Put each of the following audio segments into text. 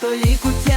столі куття.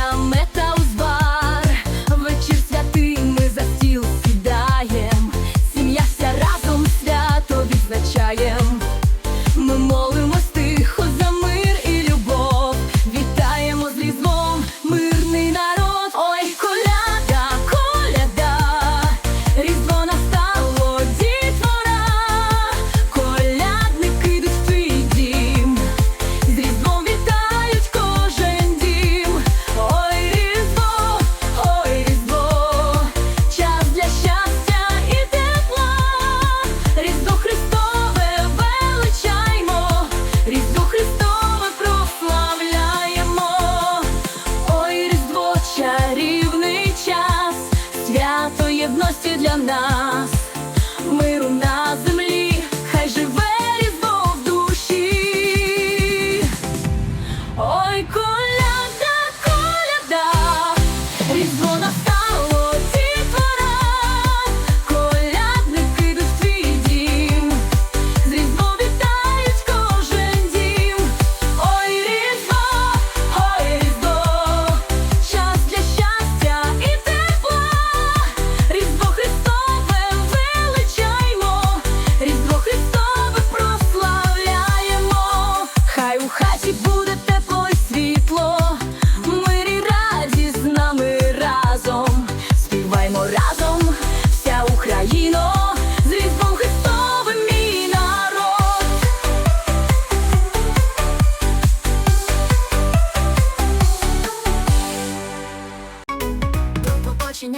свято єдності для нас, миру на землі, хай живе різдво в душі. Ой, коляда, коляда, різдво на